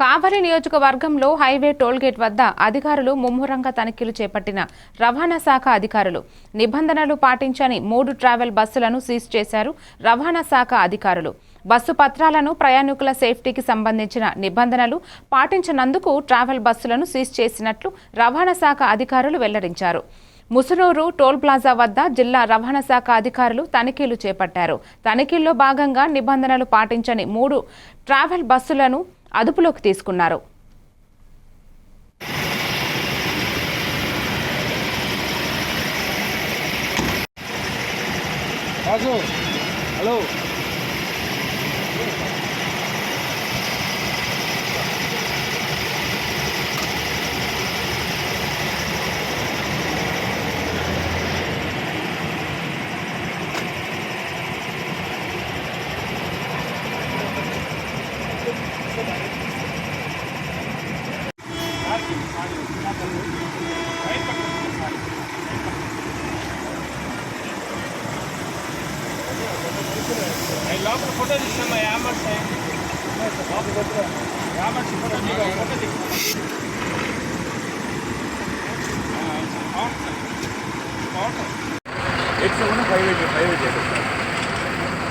కావలి నియోజకవర్గంలో highway tollgate వద్ద అధికారులు ముమ్మరంగా తనిఖీలు చేపట్టిన రవాణా శాఖ అధికారులు. నిబంధనలు పాటించని మూడు ట్రావెల్ బస్సులను సీజ్ చేశారు రవాణా శాఖ అధికారులు. బస్సు పత్రాలను ప్రయాణికుల సేఫ్టీకి సంబంధించిన నిబంధనలు పాటించనందుకు ట్రావెల్ బస్సులను సీజ్ చేసినట్లు రవాణా శాఖ అధికారులు వెల్లడించారు. ముసునూరు టోల్ ప్లాజా వద్ద జిల్లా రవాణా శాఖ అధికారులు తనిఖీలు చేపట్టారు. తనిఖీల్లో భాగంగా నిబంధనలు పాటించని మూడు ట్రావెల్ బస్సులను అదుపులోకి తీసుకున్నారు. హలో. లోపల ఫోటో తీసుకోమ్మా యామర్స్ యామర్స్ ఫోటో దిగు ఫోటో దిగు eight seven five eight five eight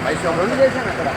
five seven రెండు చేశాను అక్కడ